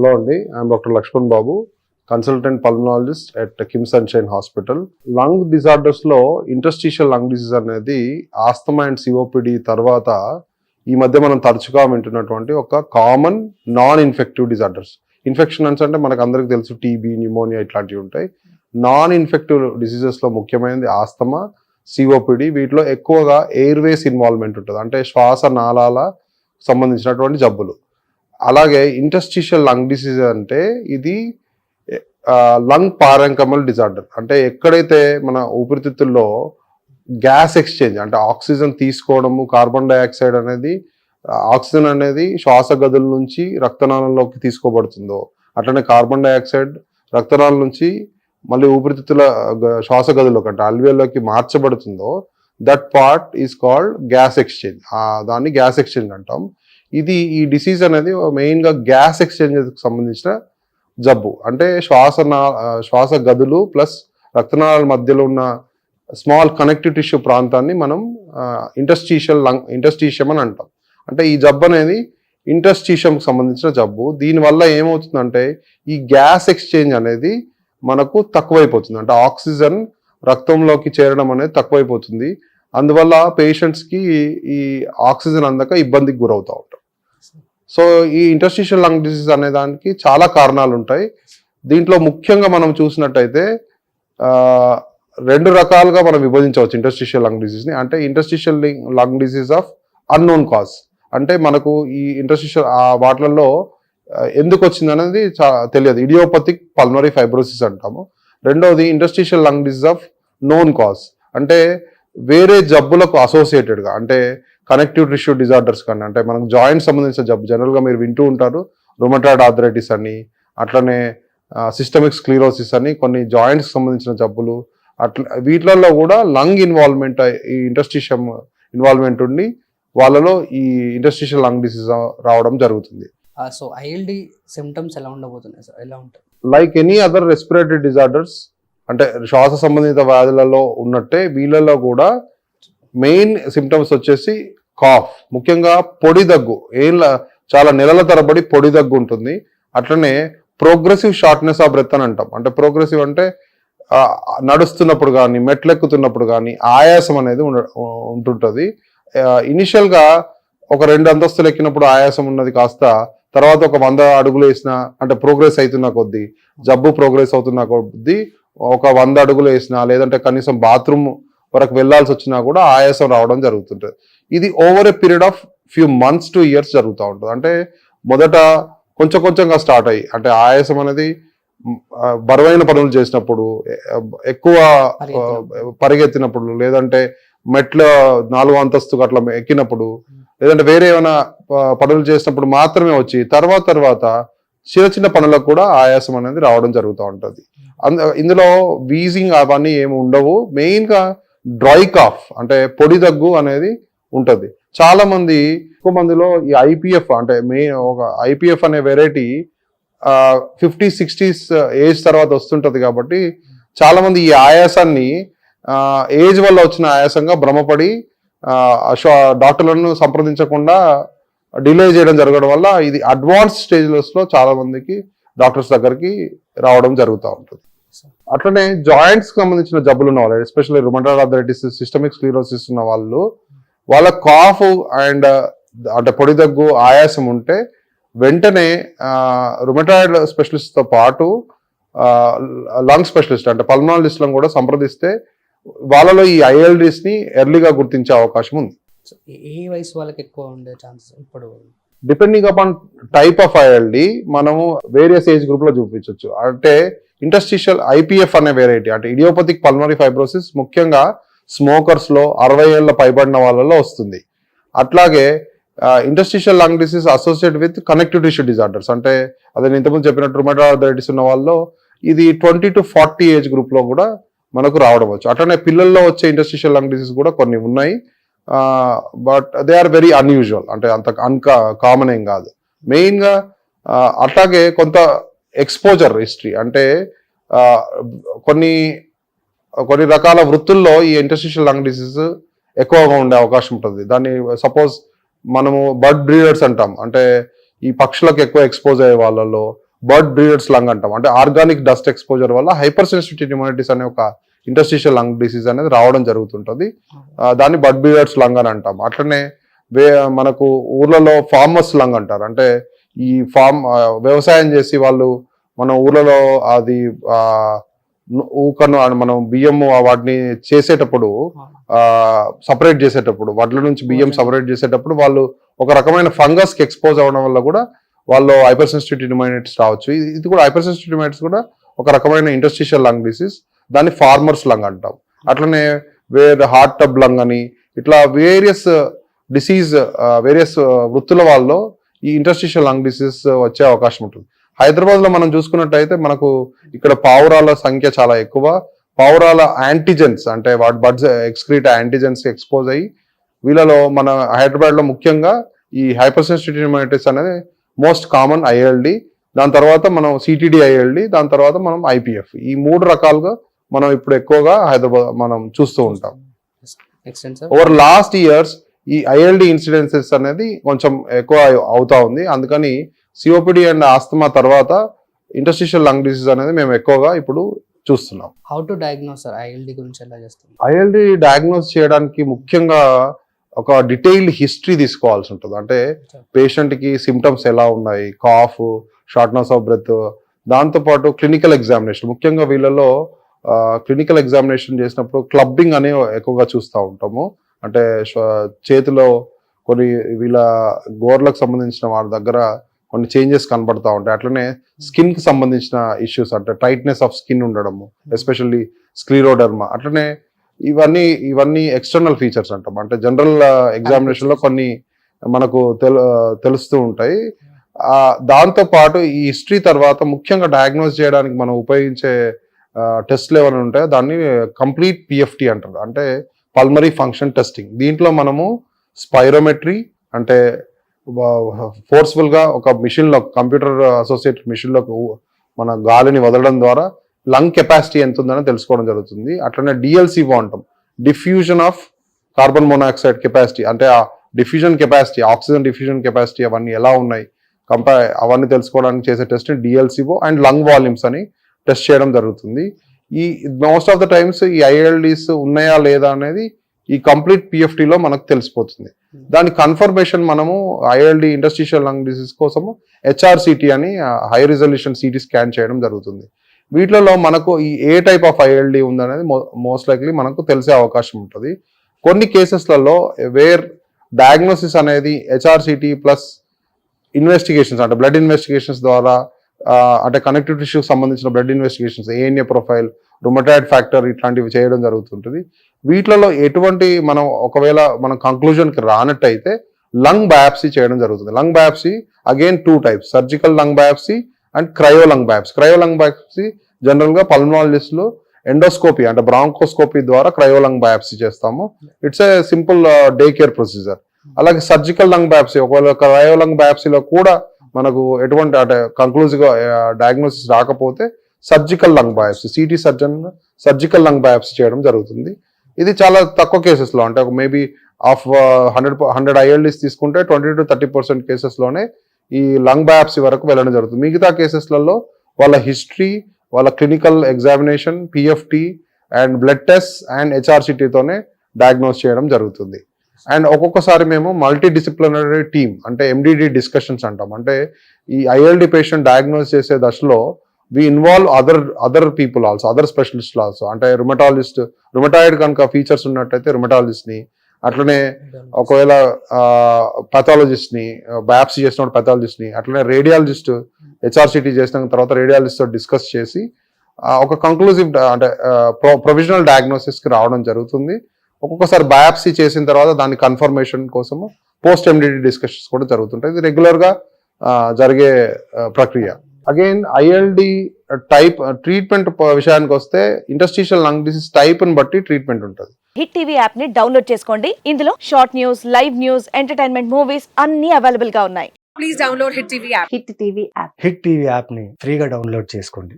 Hello అండి. I'm doctor Lakshman Babu consultant pulmonologist at KIMS sunshine hospital lung డిజార్డర్స్లో interstitial lung disease అనేది asthma and COPD తర్వాత ఈ మధ్య మనం తరచుగా వింటున్నటువంటి ఒక common non infective disorders infection అంటే మనకు అందరికి తెలుసు టీబీ న్యూమోనియా ఇట్లాంటివి ఉంటాయి. నాన్ ఇన్ఫెక్టివ్ డిసీజెస్లో ముఖ్యమైనది ఆస్తమా సిఓపిడి వీటిలో ఎక్కువగా ఎయిర్వేస్ ఇన్వాల్వ్మెంట్ ఉంటుంది. అంటే శ్వాస నాళాల సంబంధించినటువంటి జబ్బులు. అలాగే ఇంటస్టిషియల్ లంగ్ డిసీజ్ అంటే ఇది లంగ్ పారంకమల్ డిజార్డర్ అంటే ఎక్కడైతే మన ఊపిరితిత్తుల్లో గ్యాస్ ఎక్స్చేంజ్ అంటే ఆక్సిజన్ తీసుకోవడము కార్బన్ డైఆక్సైడ్ అనేది ఆక్సిజన్ అనేది శ్వాస గదుల నుంచి రక్తనాళంలోకి తీసుకోబడుతుందో అట్లనే కార్బన్ డైఆక్సైడ్ రక్తనాళం నుంచి మళ్ళీ ఊపిరితిత్తుల గ- శ్వాస గదుల్లోకి అంటే అల్వియల్లోకి మార్చబడుతుందో that part is called gas exchange దాన్ని గ్యాస్ ఎక్స్చేంజ్ అంటాం. ఇది ఈ డిసీజ్ అనేది మెయిన్గా గ్యాస్ ఎక్స్చేంజెస్కి సంబంధించిన జబ్బు. అంటే శ్వాస నా- శ్వాస గదులు ప్లస్ రక్తనాళాల మధ్యలో ఉన్న స్మాల్ కనెక్టివ్ టిష్యూ ప్రాంతాన్ని మనం ఇంటస్టీషియల్ లంగ్ ఇంటస్టీషియం అని అంటాం. అంటే ఈ జబ్బు అనేది ఇంటస్టీషియంకి సంబంధించిన జబ్బు. దీనివల్ల ఏమవుతుందంటే ఈ గ్యాస్ ఎక్స్చేంజ్ అనేది మనకు తక్కువైపోతుంది. అంటే ఆక్సిజన్ రక్తంలోకి చేరడం అనేది తక్కువైపోతుంది. అందువల్ల పేషెంట్స్కి ఈ ఆక్సిజన్ అందక ఇబ్బందికి గురవుతూ ఉంటాం. సో ఈ ఇంటర్స్టిషియల్ లంగ్ డిసీజ్ అనే దానికి చాలా కారణాలు ఉంటాయి. దీంట్లో ముఖ్యంగా మనం చూసినట్టయితే రెండు రకాలుగా మనం విభజించవచ్చు ఇంటర్స్టిషియల్ లంగ్ డిసీజ్ని అంటే interstitial lung disease of unknown cause అంటే మనకు ఈ ఇంటర్స్టిషియల్ ఆ వాటిలలో ఎందుకు వచ్చింది అనేది చా- తెలియదు. ఇడియోపతిక్ పల్మరీ ఫైబ్రోసిస్ అంటాము. రెండవది interstitial lung disease of known cause అంటే వేరే జబ్బులకు అసోసియేటెడ్గా అంటే కనెక్టివ్ టిష్యూ డిజార్డర్స్ కానీ అంటే మనకు జాయింట్ సంబంధించిన జబ్బు జనరల్గా మీరు వింటూ ఉంటారు. రొమటాయిడ్ ఆర్థరైటిస్ అని అట్లనే సిస్టమిక్ స్క్లీరోసిస్ అని కొన్ని జాయింట్స్ సంబంధించిన జబ్బులు. అట్లా వీటిలలో కూడా లంగ్ ఇన్వాల్వ్మెంట్ ఈ ఇంటర్స్టిషియం ఇన్వాల్వ్మెంట్ ఉండి వాళ్ళలో ఈ ఇంటర్స్టిషియల్ లంగ్ డిసీజ్ రావడం జరుగుతుంది. సో ఐఎల్డి సిమ్టమ్స్ ఎలా ఉండబోతున్నాయి సార్? ఎలా ఉంటాయి? Like any other respiratory disorders అంటే శ్వాస సంబంధిత వ్యాధులలో ఉన్నట్టే వీళ్ళలో కూడా మెయిన్ సిమ్టమ్స్ వచ్చేసి కాఫ్. ముఖ్యంగా పొడి దగ్గు. ఏం చాలా నెలల తరబడి పొడి దగ్గు ఉంటుంది. అట్లనే ప్రోగ్రెసివ్ షార్ట్నెస్ ఆఫ్ బ్రెత్ అని అంటాం. అంటే ప్రోగ్రెసివ్ అంటే నడుస్తున్నప్పుడు కానీ మెట్లెక్కుతున్నప్పుడు కానీ ఆయాసం అనేది ఉండ ఉంటుంటుంది. ఇనిషియల్గా ఒక రెండు అంతస్తులు ఎక్కినప్పుడు ఆయాసం ఉన్నది కాస్త తర్వాత ఒక వంద అడుగులు వేసిన అంటే ప్రోగ్రెస్ అవుతున్న కొద్దీ జబ్బు ప్రోగ్రెస్ అవుతున్న కొద్దీ ఒక వంద అడుగులు వేసినా లేదంటే కనీసం బాత్రూమ్ వరకు వెళ్ళాల్సి వచ్చినా కూడా ఆయాసం రావడం జరుగుతుంటుంది. ఇది over a period of few months to years జరుగుతూ ఉంటుంది. అంటే మొదట కొంచెం కొంచెంగా స్టార్ట్ అయ్యి అంటే ఆయాసం అనేది బరువైన పనులు చేసినప్పుడు ఎక్కువ పరిగెత్తినప్పుడు. లేదంటే మెట్ల నాలుగు అంతస్తుకు అట్లా ఎక్కినప్పుడు లేదంటే వేరే ఏమైనా పనులు చేసినప్పుడు మాత్రమే వచ్చి తర్వాత తర్వాత చిన్న చిన్న పనులకు కూడా ఆయాసం అనేది రావడం జరుగుతూ ఉంటుంది. అంద ఇందులో వీజింగ్ అవన్నీ ఏమి ఉండవు. మెయిన్గా డ్రై కాఫ్ అంటే పొడి దగ్గు అనేది ఉంటుంది. చాలా మంది ఎక్కువ మందిలో ఈ ఐపీఎఫ్ అంటే మెయిన్ ఒక ఐపీఎఫ్ అనే వెరైటీ ఫిఫ్టీ సిక్స్టీస్ ఏజ్ తర్వాత వస్తుంటది కాబట్టి చాలా మంది ఈ ఆయాసాన్ని ఏజ్ వల్ల వచ్చిన ఆయాసంగా భ్రమపడి డాక్టర్లను సంప్రదించకుండా డిలే చేయడం జరగడం వల్ల ఇది అడ్వాన్స్ స్టేజెస్లో చాలా మందికి డాక్టర్స్ దగ్గరికి రావడం జరుగుతూ ఉంటుంది. అట్లనే జాయింట్స్ సంబంధించిన జబ్బులు ఉన్న వాళ్ళు especially rheumatoid arthritis systemic sclerosis ఉన్న వాళ్ళు వాళ్ళ కాఫ్ అండ్ అంటే పొడి దగ్గు ఆయాసం ఉంటే వెంటనే రుమటాయిడ్ స్పెషలిస్ట్తో పాటు లంగ్ స్పెషలిస్ట్ అంటే పల్మనాలజిస్ట్లను కూడా సంప్రదిస్తే వాళ్ళలో ఈ ఐఎల్డిస్ని ఎర్లీగా గుర్తించే అవకాశం ఉంది. ఏ- వయసు వాళ్ళకి ఎక్కువ ఉండే ఛాన్సెస్ ఇప్పుడు? Depending upon type of ILD మనము వేరియస్ ఏజ్ గ్రూప్లో చూపించవచ్చు అంటే ఇంటర్స్టిషియల్ ఐపీఎఫ్ అనే వెరైటీ అంటే ఇడియోపతిక్ పల్మరీ ఫైబ్రోసిస్ ముఖ్యంగా స్మోకర్స్లో అరవై ఏళ్ళ పైబడిన వాళ్ళలో వస్తుంది. అట్లాగే interstitial lung disease associate with connective tissue disorders అంటే అదే నేను ఇంతకుముందు చెప్పినట్టు రుమటాయిటిస్ ఉన్న వాళ్ళలో ఇది ట్వంటీ టు ఫార్టీ ఏజ్ గ్రూప్లో కూడా మనకు రావడం వచ్చు అట్లనే పిల్లల్లో వచ్చే ఇంటర్స్టిషియల్ లంగ్ డిసీజ్ కూడా కొన్ని ఉన్నాయి. But they are very unusual అంటే అంత అన్కా కామన్ ఏం కాదు. మెయిన్గా అట్లాగే కొంత ఎక్స్పోజర్ హిస్టరీ అంటే కొన్ని కొన్ని రకాల వృత్తుల్లో ఈ ఇంటర్స్టిషియల్ లంగ్ డిసీజ్ ఎక్కువగా ఉండే అవకాశం ఉంటుంది. దాన్ని సపోజ్ మనము బర్డ్ బ్రీడర్స్ అంటాం. అంటే ఈ పక్షులకు ఎక్కువ ఎక్స్పోజ్ అయ్యే వాళ్ళలో బర్డ్ బ్రీడర్స్ లంగ్ అంటాం. అంటే ఆర్గానిక్ డస్ట్ ఎక్స్పోజర్ వల్ల హైపర్ సెన్సిటివ్ ఇమ్యూనిటీస్ అనే ఒక ఇంటర్స్టిషియల్ లంగ్ డిసీజ్ అనేది రావడం జరుగుతుంటుంది. దాన్ని బర్డ్ బ్రీడర్స్ లంగ్ అని అంటాం. అట్లనే వే మనకు ఊర్లలో ఫార్మర్స్ లంగ్ అంటారు. అంటే ఈ ఫార్మ్ ఆ, వ్యవసాయం చేసి వాళ్ళు మన ఊర్లలో అది ఊకను మనం బియ్యము వాటిని చేసేటప్పుడు సపరేట్ చేసేటప్పుడు వడ్ల నుంచి బియ్యం. సపరేట్ చేసేటప్పుడు వాళ్ళు ఒక రకమైన ఫంగస్కి ఎక్స్పోజ్ అవ్వడం వల్ల కూడా వాళ్ళు హైపర్ సెన్సిటివ్ రావచ్చు. ఇది- కూడా హైపర్ సెన్సిటివ్ కూడా ఒక రకమైన ఇంటర్స్టిషియల్ లంగ్ డిసీజ్ దాన్ని ఫార్మర్స్ లంగ్ అంటాం. అట్లనే వేరే హార్ట్ టబ్ లంగ్ అని ఇట్లా వేరియస్ డిసీజ్ వేరియస్ వృత్తుల వాళ్ళలో ఈ ఇంటర్స్టిషియల్ లంగ్ డిసీజ్ వచ్చే అవకాశం ఉంటుంది. హైదరాబాద్లో మనం చూసుకున్నట్టయితే మనకు ఇక్కడ పావురాల సంఖ్య చాలా ఎక్కువ. పావురాల యాంటీజెన్స్ అంటే వాటి బడ్స్ ఎక్స్క్రీట్ యాంటీజెన్స్ ఎక్స్పోజ్ అయ్యి వీళ్ళలో మన హైదరాబాద్లో ముఖ్యంగా ఈ హైపర్ సెన్సిటివ్ అనేది మోస్ట్ కామన్ ఐఎల్డి దాని తర్వాత మనం సిటిడి ఐఎల్డి దాని తర్వాత మనం ఐపీఎఫ్ ఈ మూడు రకాలుగా మనం ఇప్పుడు ఎక్కువగా హైదరాబాద్ మనం చూస్తూ ఉంటాం. ఓవర్ లాస్ట్ ఇయర్స్ ఈ ఐఎల్డి ఇన్సిడెన్సెస్ అనేది కొంచెం ఎక్కువ అవుతా ఉంది. అందుకని సిఓపిడి అండ్ ఆస్తమా తర్వాత ఇంటర్స్టిషియల్ లంగ్ డిసీజ్ అనేది మేము ఎక్కువగా ఇప్పుడు చూస్తున్నాం. హౌ టు డయాగ్నోస్ ఐఎల్డి గురించి ఎలా చేస్తాం ఐఎల్డి డయాగ్నోస్ చేయడానికి ముఖ్యంగా ఒక డీటెయిల్డ్ హిస్టరీ తీసుకోవాల్సి ఉంటుంది. అంటే పేషెంట్కి సిమ్టమ్స్ ఎలా ఉన్నాయి కాఫ్ షార్ట్నెస్ ఆఫ్ బ్రెత్ దాంతోపాటు క్లినికల్ ఎగ్జామినేషన్ ముఖ్యంగా వీళ్ళలో క్లినికల్ ఎగ్జామినేషన్ చేసినప్పుడు క్లబ్బింగ్ అనే ఎక్కువగా చూస్తూ ఉంటాము. అంటే చేతిలో కొన్ని వీళ్ళ గోర్లకు సంబంధించిన వాళ్ళ దగ్గర కొన్ని చేంజెస్ కనబడతా ఉంటాయి. అట్లనే స్కిన్కి సంబంధించిన ఇష్యూస్ అంటే టైట్నెస్ ఆఫ్ స్కిన్ ఉండడము ఎస్పెషల్లీ స్క్లీరోడర్మా. అట్లనే ఇవన్నీ ఇవన్నీ ఎక్స్టర్నల్ ఫీచర్స్ అంటాం. అంటే జనరల్ ఎగ్జామినేషన్లో కొన్ని మనకు తెలు తెలుస్తూ ఉంటాయి. ఆ, దాంతో పాటు ఈ హిస్టరీ తర్వాత ముఖ్యంగా డయాగ్నోస్ చేయడానికి మనం ఉపయోగించే టెస్ట్లు ఏమైనా ఉంటాయో. దాన్ని కంప్లీట్ పిఎఫ్టి అంటారు. అంటే పల్మరీ ఫంక్షన్ టెస్టింగ్ దీంట్లో మనము స్పైరోమెట్రీ అంటే ఫోర్స్ఫుల్గా ఒక మిషన్లో కంప్యూటర్ అసోసియేటెడ్ మిషన్ మన గాలిని వదలడం ద్వారా లంగ్ కెపాసిటీ ఎంత ఉందని తెలుసుకోవడం జరుగుతుంది. అట్లనే డిఎల్సి అంటాం diffusion of carbon monoxide capacity అంటే ఆ diffusion capacity oxygen diffusion capacity అవన్నీ ఎలా ఉన్నాయి కంపా అవన్నీ తెలుసుకోవడానికి చేసే test DLCO and lung volumes అని టెస్ట్ చేయడం జరుగుతుంది. ఈ మోస్ట్ ఆఫ్ ద టైమ్స్ ఈ ఐఎల్డీస్ ఉన్నాయా లేదా అనేది ఈ కంప్లీట్ పిఎఫ్టీలో మనకు తెలిసిపోతుంది. దాని కన్ఫర్మేషన్ మనము ఐఎల్డి ఇండస్ట్రియల్ లంగ్ డిసీజ్ కోసము హెచ్ఆర్సిటీ అని హై రిజల్యూషన్ సిటీ స్కాన్ చేయడం జరుగుతుంది. వీటిలో మనకు ఈ ఏ టైప్ ఆఫ్ ఐఎల్డి ఉందనేది మోస్ట్ లైక్లీ మనకు తెలిసే అవకాశం ఉంటుంది. కొన్ని కేసెస్లలో వేర్ డయాగ్నోసిస్ అనేది హెచ్ఆర్సిటీ ప్లస్ ఇన్వెస్టిగేషన్స్ అంటే బ్లడ్ ఇన్వెస్టిగేషన్స్ ద్వారా అంటే కనెక్టివ్ టిష్యూకి సంబంధించిన blood investigations ANA profile rheumatoid factor ఇట్లాంటివి చేయడం జరుగుతుంటుంది. వీటిలలో ఎటువంటి మనం ఒకవేళ మనం కంక్లూజన్కి రానట్టయితే లంగ్ బయాప్సీ చేయడం జరుగుతుంది. Lung biopsy again two types surgical lung biopsy and cryo lung biopsy cryo lung biopsy జనరల్గా పల్మనాలజిస్ట్లో ఎండోస్కోపీ అంటే బ్రాంకోస్కోపీ ద్వారా క్రయో లంగ్ బయాప్సీ చేస్తాము. It's a simple day care procedure అలాగే సర్జికల్ లంగ్ బయాప్సీ ఒకవేళ cryo lung బయాప్సీలో కూడా మనకు ఎటువంటి అంటే కంక్లూజివ్గా డయాగ్నోసిస్ రాకపోతే surgical lung biopsy CT surgeon surgical lung biopsy చేయడం జరుగుతుంది. ఇది చాలా తక్కువ కేసెస్లో అంటే ఒక maybe of hundred hundred ILDs తీసుకుంటే ట్వంటీ టు థర్టీ పర్సెంట్ కేసెస్లోనే ఈ లంగ్ బయాప్సీ వరకు వెళ్ళడం జరుగుతుంది. మిగతా కేసెస్లలో వాళ్ళ హిస్టరీ వాళ్ళ clinical examination PFT and blood test and హెచ్ఆర్సిటీతోనే diagnose చేయడం జరుగుతుంది. అండ్ ఒక్కొక్కసారి మేము మల్టీ డిసిప్లినరీ టీమ్ అంటే ఎండిడి డిస్కషన్స్ అంటాం. అంటే ఈ ఐఎల్డి పేషెంట్ డయాగ్నోస్ చేసే దశలో we involve other other people also other specialist also అంటే రుమటాలజిస్ట్ రుమటాయిడ్ కనుక ఫీచర్స్ ఉన్నట్టయితే రుమటాలజిస్ట్ని అట్లనే ఒకవేళ పెథాలజిస్ట్ని బయాప్సీ చేసిన పెథాలజిస్ట్ని అట్లనే రేడియాలజిస్ట్ హెచ్ఆర్సిటీ చేసిన తర్వాత రేడియాలజిస్ట్తో డిస్కస్ చేసి ఒక కంక్లూజివ్ అంటే ప్రొవిజనల్ ప్రొఫెషనల్ డయాగ్నోసిస్కి రావడం జరుగుతుంది. ఒక్కొక్కసారి బయాప్సీ చేసిన తర్వాత దాని కన్ఫర్మేషన్ కోసము పోస్ట్ ఎండిడి డిస్కషన్స్ కూడా జరుగుతుంటాయి. ఇది రెగ్యులర్గా ఆ, జరిగే ప్రక్రియ. అగైన్ ఐఎల్డి టైప్ ట్రీట్మెంట్ విషయానికి వస్తే ఇండస్ట్రియల్ లంగ్ డిసీజ్ టైప్ని బట్టి ట్రీట్మెంట్ ఉంటుంది. హిట్ టీవీ యాప్ని డౌన్లోడ్ చేసుకోండి. ఇందులో short news live news entertainment movies అన్ని అవైలబుల్గా ఉన్నాయి. Please download Hit TV app. Hit TV app Hit TV యాప్ని ఫ్రీగా డౌన్లోడ్ చేసుకోండి.